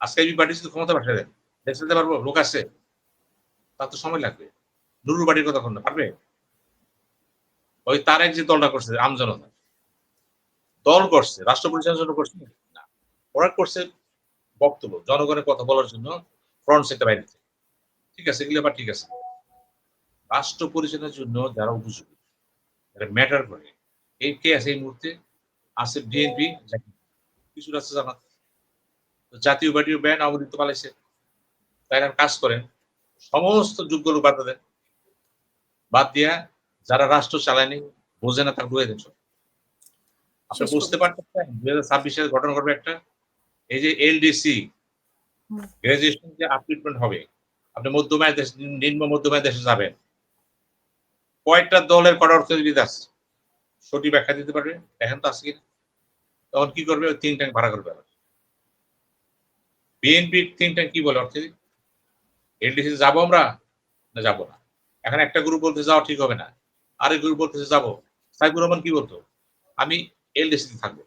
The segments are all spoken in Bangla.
আজকে এবি পার্টি শুধু ক্ষমতা পাঠিয়ে দেন চালাতে পারব, লোক আছে তার তো সময় লাগবে। নুরুর বাড়ির কথা না, পারবে? ওই তারেক যে দলটা করছে আমজনতা দল করছে, রাষ্ট্র পরিচালনার জন্য করছে? না। ওরা করছে বক্তব্য, জনগণের কথা বলার জন্য ফ্রন্ট সেক্টর বাইরে ঠিক আছে, এগুলো আবার ঠিক আছে। রাষ্ট্র পরিচালনার জন্য যারা উপযোগী, যারা ম্যাটার করে, এই কে আছে এই মুহূর্তে? আছে বিএনপি কিছু আছে জামাত জাতীয় পার্টির ব্যান আওয়ামী লীগ তো কাজ করেন সমস্ত যোগ্য লোক বাদ দেন। বাদ দিয়া যারা রাষ্ট্র চালায়নি বোঝে না তার দেন সব। আপনি বুঝতে। পারতেন দুই হাজার ছাব্বিশে গঠন করবে একটা এই যে এলডিসি। গ্রাজুয়েশন যে আপলিটমেন্ট হবে আপনি মধ্যমায় দেশ নিম্ন মধ্যমায় দেশে যাবেন। কয়েকটা দলের কটা অর্থনীতিবিদ আছে? সঠিক ব্যাখ্যা দিতে পারবে? এখন তো আছে কিনা। তখন কি করবে? তিন ট্যাঙ্ক ভাড়া করবে বিএনপি তিন ট্যাঙ্ক কি বলে অর্থনীতি এলডিসি যাব আমরা? না, যাব না। এখন একটা গ্রুপ বলতে যাওয়া ঠিক হবে না। আরেক গ্রুপ বলতেছে যাব। সাইফুর রহমান কি বলতো? আমি এলডিসিতে থাকব।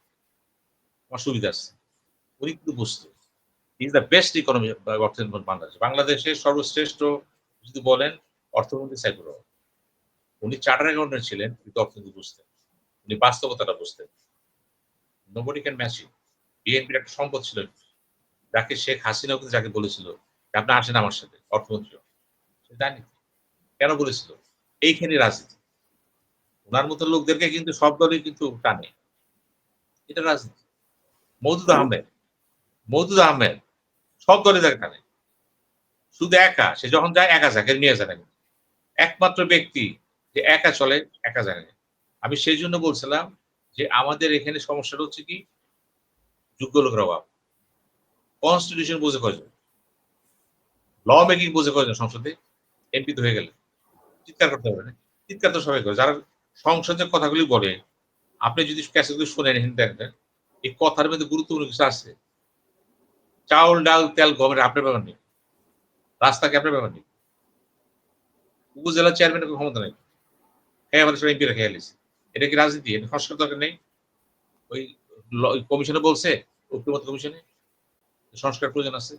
আমার সুবিধা আছে। উনি কিন্তু বুঝতো। ইজ দ্য বেস্ট ইকোনমি অর্থনীতি বাংলাদেশ। বাংলাদেশের সর্বশ্রেষ্ঠ যদি বলেন অর্থমন্ত্রী সাইফুর রহমান। উনি চার্টার অ্যাকাউন্টেন্ট ছিলেন, কিন্তু অর্থনীতি বুঝতেন। উনি বাস্তবতাটা বুঝতেন। নোবডি ক্যান ম্যাচ বিএনপির একটা সম্পদ ছিল। যাকে শেখ হাসিনা কিন্তু যাকে বলেছিল আপনি আসেন আমার সাথে, অর্থমন্ত্রী। জানি। কেন বলেছিল? এইখানে রাজনীতি। ওনার মতো লোকদেরকে কিন্তু সব দলই কিন্তু টানে। এটা রাজনীতি। মৌদুদ আহমেদ। মৌদুদ আহমেদ সব দলে তাকে টানে। শুধু একা, সে যখন যায় একা যাকে নিয়ে যায় না একমাত্র ব্যক্তি যে একা চলে, একা যায় না। আমি সেই জন্য বলছিলাম যে আমাদের এখানে সমস্যাটা হচ্ছে কি? যোগ্য লোকের অভাব। কনস্টিটিউশন বুঝে কয়জন ল মেকিং বুঝে কয়জন সংসদে? এমপি তো হয়ে গেলে। চিৎকার করতে হবে না। চিৎকার তো সবাই করে। যারা সংসদের কথাগুলি বলে, আপনি যদি ক্যাসেটগুলি শুনেন হিন্দি দেখবেন এই কথার মধ্যে গুরুত্বপূর্ণ কিছু আছে। চাউল, ডাল, তেল, গমের আপনার ব্যাপার নেই। রাস্তা কি আপনার ব্যাপার নেই? উপজেলা চেয়ারম্যানের ক্ষমতা নেই। হ্যাঁ আমাদের সবাই এমপিরা খেয়ে গেছে এটা কি রাজনীতি? এটা সংস্কার দরকার নেই? ওই কমিশনে বলছে, ঐক্যমত কমিশনে সংস্কার প্রয়োজন আছে,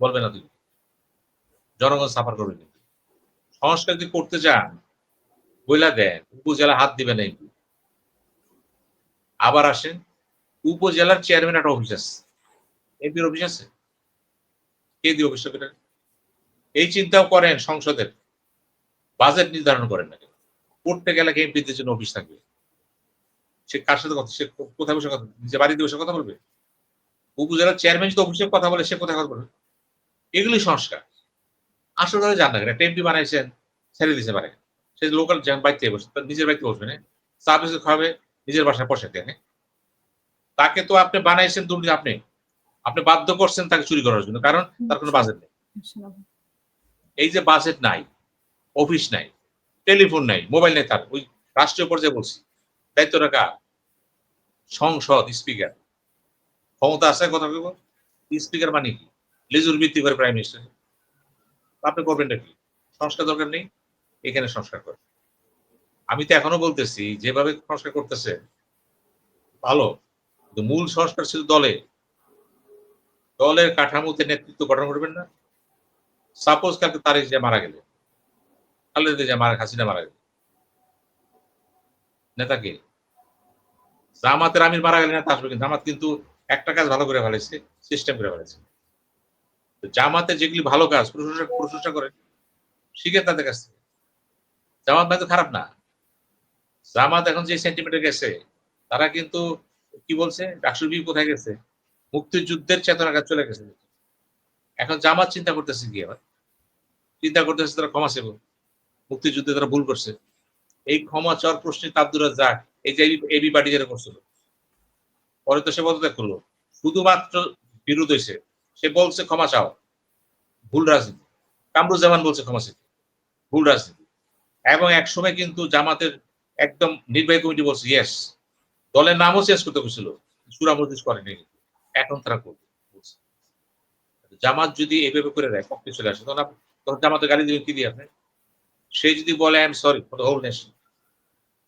বলবে না তুমি জনগণ সাফার করবে কিন্তু সংস্কার যদি করতে চান, বইলা দেন, উপজেলা হাত দিবে না আবার আসেন, উপজেলার চেয়ারম্যান একটা অফিস আছে। এমপির অফিস আছে। কে দিয়ে অফিস এই চিন্তাও করেন সংসদের। বাজেট নির্ধারণ করেন না কেন? করতে গেলে এমপিদের জন্য অফিস থাকবে। সে কার সাথে কথা, সে কোথায় বসে কথা, নিজে বাড়িতে বসে কথা বলবে? উপজেলার চেয়ারম্যান যদি অফিসে কথা বলে, সে কোথায় কথা বলবে? এগুলি সংস্কার। আসলে তারা জান না একটা এমপি বানাইছেন, ছেড়ে দিতে পারে সে লোকাল বাড়িতে বসে, তার নিজের বাড়িতে বসবে না। বিস্কুট খাবে নিজের বাসায় বসে দেখে তাকে তো আপনি বানাইছেন, দুর্নীতি আপনি। আপনি বাধ্য করছেন তাকে চুরি করার জন্য, কারণ তার কোনো বাজেট নেই। এই যে বাজেট নাই অফিস নাই টেলিফোন নাই মোবাইল নেই, তার ওই রাষ্ট্রীয় পর্যায়ে বলছি। দায়িত্ব রাখা সংসদ স্পিকার ক্ষমতা আছে কথা বলব স্পিকার মানে কি? লেজুর ভিত্তি করে প্রাইম মিনিস্টার আপনি করবেন নাকি সংস্কার দরকার নেই? এখানে সংস্কার করে আমি তো এখনও বলতেছি, যেভাবে সংস্কার করতেছে, ভালো। কিন্তু মূল সংস্কার ছিল দলে। দলের কাঠামোতে নেতৃত্ব গঠন করবেন না। সাপোজ কালকে তারিখ যে মারা গেলে খালেদা যে মারা, হাসিনা মারা গেল নেতাকে জামাতের আমির মারা গেলে নেতা আসবে কিন্তু। জামাত কিন্তু একটা কাজ ভালো করে ফেলেছে সিস্টেম করে ফেলেছে। জামাতে যেগুলি ভালো কাজ, প্রশংসা প্রশংসা করে, শিখে তাদের কাছ থেকে। জামাত ভাই তো খারাপ না। জামাত এখন যে সেন্টিমিটার গেছে, তারা কিন্তু কি বলছে? ডাকসুর বি কোথায় গেছে? মুক্তিযুদ্ধের চেতনা কাজ চলে গেছে। এখন জামাত চিন্তা করতেছে কি আবার? চিন্তা করতেছে তারা ক্ষমা সেব মুক্তিযুদ্ধে তারা ভুল করছে। এই ক্ষমা চাওয়ার প্রশ্নে তাবদুরা যাক এই যে এবি পার্টি যেটা করছিল পরে তো সে পদত্যাগ করল, শুধুমাত্র বিরোধ হয়েছে, সে বলছে ক্ষমা চাও। ভুল রাজনীতি। কামরুজ্জামান বলছে ক্ষমা চেতে ভুল রাজনীতি। এবং এক সময় কিন্তু জামাতের একদম নির্বাহী কমিটি বলছে ইয়েস দলের নামও চেঞ্জ করতে বলছিল সুরা মজলিস করেনি। এখন তারা করবে। জামাত যদি এভাবে করে দেয় পক্ষে চলে আসে? তখন তখন জামাতে গালি দিবেন কি দিয়ে আপনি? সে যদি বলে I am sorry for the whole nation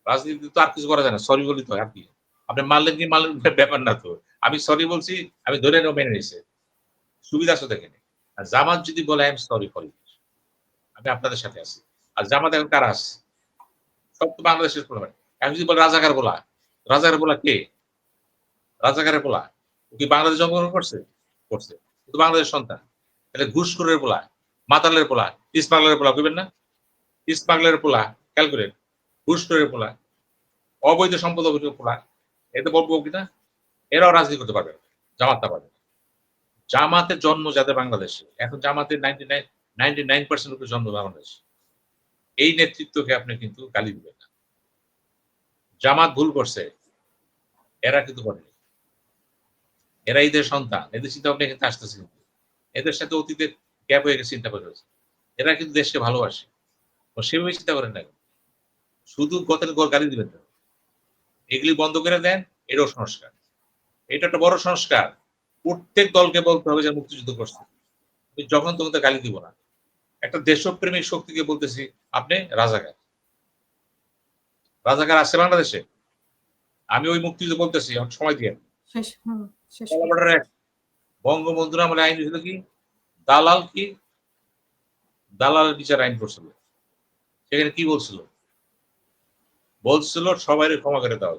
রাজনীতি তো আর কিছু করা যায় না সরি বলি তো আর কি? আপনি মারলেন কি মারলেন ব্যাপার না তো। আমি সরি বলছি, আমি ধরে নেব, মেনে নিয়েছে সুবিধা আছে দেখেন আর জামাত যদি বলে আই এম সরি ফর আমি আপনাদের সাথে আছি। আর জামাত এখন কারা আছে? সব তো বাংলাদেশের প্রবলেম আমি যদি বলে, রাজাকার বলা রাজাকার বলা কে? রাজাকারের বলা। ও কি বাংলাদেশ জন্মগ্রহণ করছে? করছে। ও তো বাংলাদেশ সন্তান। তাহলে ঘুষখোরের বলা, মাতালের পোলা ইসমাগলের পোলা কইবেন না? ইসমাগলের পোলা ক্যালকুলেট ঘুষখোরের পোলা অবৈধ সম্পদ অবৈধ পোলা এতে বলব কিনা এরাও রাজনীতি করতে পারবে জামাতটা পারবে। জামাতের জন্ম যাদের বাংলাদেশে, এখন জামাতের ninety nine ninety nine percent লোকের জন্ম বাংলাদেশে। এই নেতৃত্বকে আপনি কিন্তু গালি দিবেন না। জামাত ভুল করছে, এরা কিন্তু করেনি এরা এদের সন্তান, এদের চিন্তা ভাবনা কিন্তু আসতেছে কিন্তু। এদের সাথে অতীতের গ্যাপ হয়ে গেছে, চিন্তা করে। এরা কিন্তু দেশকে ভালোবাসে। সেভাবে চিন্তা করেন না শুধু গতের গড় গালি দিবেন না। এগুলি বন্ধ করে দেন এটাও সংস্কার। এটা একটা বড় সংস্কার। প্রত্যেক দলকে বলতে হবে যে মুক্তিযুদ্ধ করছে। যখন তখন তো গালি দিব না। একটা দেশপ্রেমিক শক্তিকে বলতেছি আপনি রাজাকার। রাজাকার আছে বাংলাদেশে। আমি ওই মুক্তিযুদ্ধ বলতেছি এখন সময় দিয়ে। বঙ্গবন্ধুর আমলে আইন ছিল কি? দালাল কি? দালাল বিচার আইন করছিল। সেখানে কি বলছিল? বলছিল সবাই ক্ষমা করে দেওয়া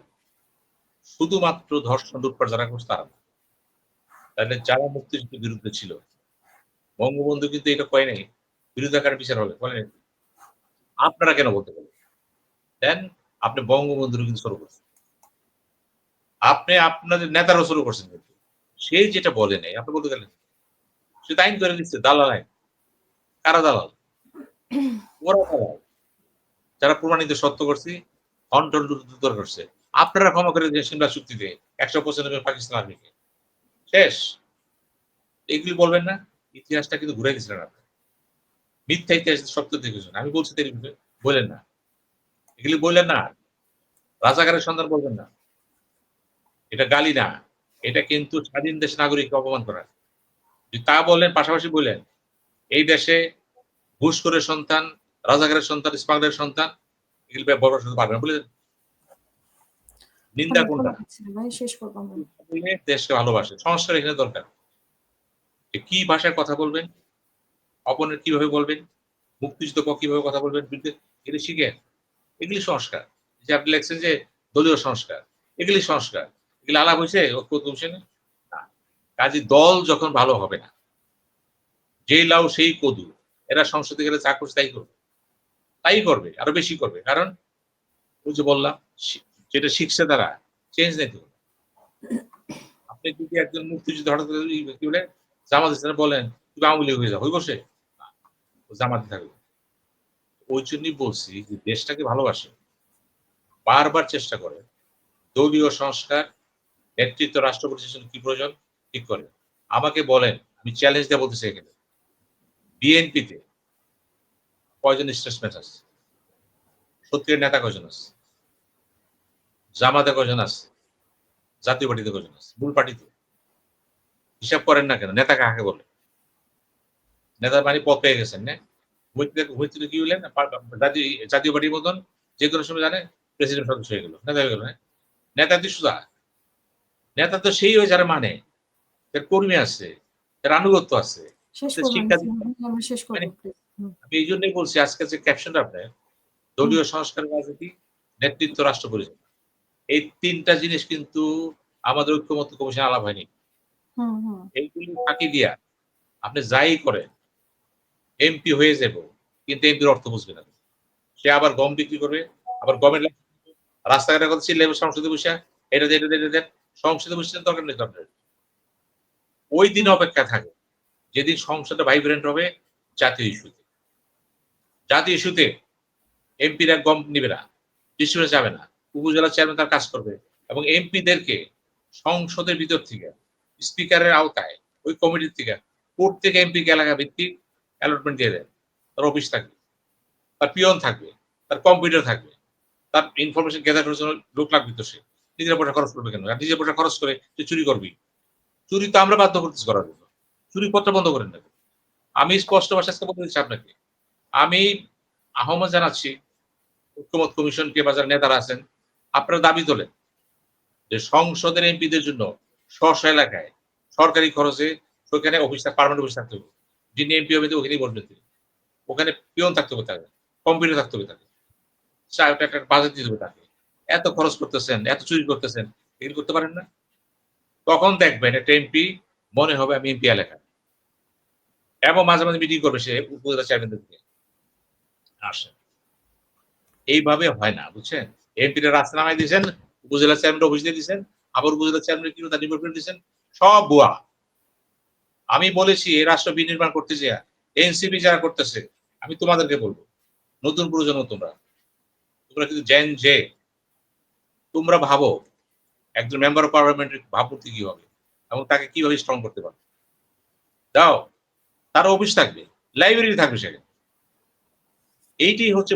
শুধুমাত্র ধর্ষণ, লুটপাট যারা করছে তারা। তাহলে যারা মুক্তিযুদ্ধের বিরুদ্ধে ছিল। বঙ্গবন্ধু কিন্তু এটা কয় নাই, বিরোধাকার বিচার হবে, বলে। আপনারা কেন বলতে পারেন দেন আপনি বঙ্গবন্ধুর কিন্তু শুরু করছেন। আপনি আপনাদের নেতারও শুরু করছেন কিন্তু। সে যেটা বলে নাই, আপনি বলতে গেলেন? সে তো আইন করে দিচ্ছে, দালাল আইন। কারা দালাল? ওরা দালাল। যারা প্রমাণিত সত্য করছি হন্টন দূর করছে আপনারা ক্ষমা করে দিয়ে সিমলা চুক্তিতে একশো পঁচানব্বই পাকিস্তান আর্মিকে শেষ। এগুলি বলবেন না, ইতিহাসটা কিন্তু ঘুরে গেছিলেন আপনি মিথ্যা ইতিহাস সত্য দেখেছেন। আমি বলছি তাই বললেন না। এগুলি বললেন না। রাজাকারের সন্ধান বলবেন না। এটা গালি না। এটা কিন্তু স্বাধীন দেশ নাগরিককে অপমান করা। যদি তা বললেন পাশাপাশি বললেন এই দেশে ঘুষখোরের সন্তান, রাজাকারের সন্তান স্মাগলের সন্তান এগুলি বড় শুধু পারবেন বলে নিন্দা কোনটা? দেশকে ভালোবাসে সংস্কার এখানে দরকার। কি ভাষায় কথা বলবেন অপনের কীভাবে বলবেন মুক্তিযুদ্ধ কীভাবে কথা বলবেন বিরুদ্ধে এগুলি শিখেন এগুলি সংস্কার। যে আপনি লেখছেন যে দলীয় সংস্কার এগুলি সংস্কার। এগুলি আলাপ হয়েছে ঐক্য কমিশনে না। কাজে দল যখন ভালো হবে না যেই লাউ সেই কদু এরা সংসদে গেলে চা করছে তাই করবে তাই করবে, আরও বেশি করবে। কারণ ওই যে বললাম যেটা শিখছে তারা চেঞ্জ নেই তো আপনি যদি একজন মুক্তিযুদ্ধ হঠাৎ কি বলে, জামাত ইসলাম বলেন, তুমি আওয়ামী হয়ে যাও বসে? জামাতে থাকবে। ওই জন্যই বলছি যে দেশটাকে ভালোবাসে, বারবার চেষ্টা করে, দলীয় সংস্কার, নেতৃত্ব, রাষ্ট্র প্রতিষ্ঠান কি প্রয়োজন? ঠিক করে। আমাকে বলেন, আমি চ্যালেঞ্জ দিয়ে বলতেছি এখানে। বিএনপিতে কয়জন স্টেটসম্যান আছে? সত্যিকার নেতা কয়জন আছে? জামাতে কয়জন আছে? জাতীয় পার্টিতে কয়জন আছে? মূল পার্টিতে। হিসাব করেন না কেন? নেতা কাকে বলে? নেতা মানে পদ পেয়ে গেছেন না? কি হলেন জাতীয় পার্টির মতন যে কোনো সময় জানে প্রেসিডেন্ট সদস্য হয়ে গেল নেতা হয়ে গেল না? নেতা তো সুদা নেতা তো সেই হয়ে যারা মানে। তার কর্মী আছে তার আনুগত্য আছে। শেষ শিক্ষা আমি এই জন্যই বলছি আজকে যে ক্যাপশনটা আপনার দলীয় সংস্কার রাজনীতি নেতৃত্ব রাষ্ট্র পরিচালনা। এই তিনটা জিনিস কিন্তু আমাদের ঐক্যমত্য কমিশন আলাপ হয়নি। এইগুলি ফাঁকি দিয়া আপনি যাই করেন এমপি হয়ে যাব কিন্তু এমপির অর্থ বুঝবে না। সে আবার গম বিক্রি করবে আবার গমের রাস্তাঘাটের কথা ছিল সংসদে বসে এটা দিয়ে এটা দিয়ে, সংসদে বসে দরকার নেই দরকার ওই দিন অপেক্ষা থাকে যেদিন সংসদে ভাইব্রেন্ট হবে জাতীয় ইস্যুতে জাতীয় ইস্যুতে এমপিরা গম নিবে না ডিস্ট্রিবিউশনে যাবে না, উপজেলা চেয়ারম্যান তার কাজ করবে এবং এমপিদেরকে সংসদের ভিতর থেকে, স্পিকারের আওতায়, ওই কমিটির থেকে প্রত্যেক এমপিকে এলাকা ভিত্তিক অ্যালটমেন্ট দিয়ে দেয়। তার অফিস থাকবে, তার পিয়ন থাকবে, তার কম্পিউটার থাকবে, তার ইনফরমেশন গ্যাদার করার জন্য লোক লাগবে তো সে। নিজের পয়সা খরচ করবে কেন? আর নিজের পয়সা খরচ করে তুই চুরি করবি, চুরি তো আমরা বাধ্য করতেছি করার জন্য। চুরি পত্র বন্ধ করেন না আমি স্পষ্ট আজকে বলতে দিচ্ছি আপনাকে আমি আহ্বান জানাচ্ছি ঐক্যমত কমিশনকে বা যারা নেতারা আছেন, আপনারা দাবি তোলেন যে সংসদের এমপিদের জন্য স্ব এলাকায় সরকারি খরচে ওখানে অফিস পার্মানেন্ট অফিস থাকতে হবে। যিনি এমপি হবে ওখানেই বলবেন তিনি ওখানে পিয়ন থাকতে হবে তাকে কম্পিউটার থাকতে হবে তাকে চা- একটা একটা বাজেট দিতে হবে তাকে এত খরচ করতেছেন, এত চুরি করতেছেন, এগুলো করতে পারেন না। তখন দেখবেন একটা এমপি মনে হবে আমি এমপি এলাকা এবং মাঝে মাঝে মিটিং করবে সে উপজেলা চেয়ারম্যানদের দিকে আসে। এইভাবে হয় না, বুঝছেন? এমপিটা রাস্তা নামাই দিয়েছেন, উপজেলা চেয়ারম্যান অফিস দিয়ে দিয়েছেন, আবার উপজেলা চেয়ারম্যান কিন্তু তার ডিপার্টমেন্ট দিয়েছেন? সব বুয়া আমি বলেছি, এই রাষ্ট্র বিনির্মাণ করতে যে এনসিপি যারা করতেছে, আমি তোমাদেরকে বলব, নতুন প্রজন্ম তোমরা। তোমরা কিন্তু জেন যে তোমরা ভাবো, একজন মেম্বার অফ পার্লামেন্টের ভাবমূর্তি কি হবে, এবং তাকে কীভাবে স্ট্রং করতে পারবে। দাও, তার অফিস থাকবে লাইব্রেরি থাকবে সেখানে। এইটি হচ্ছে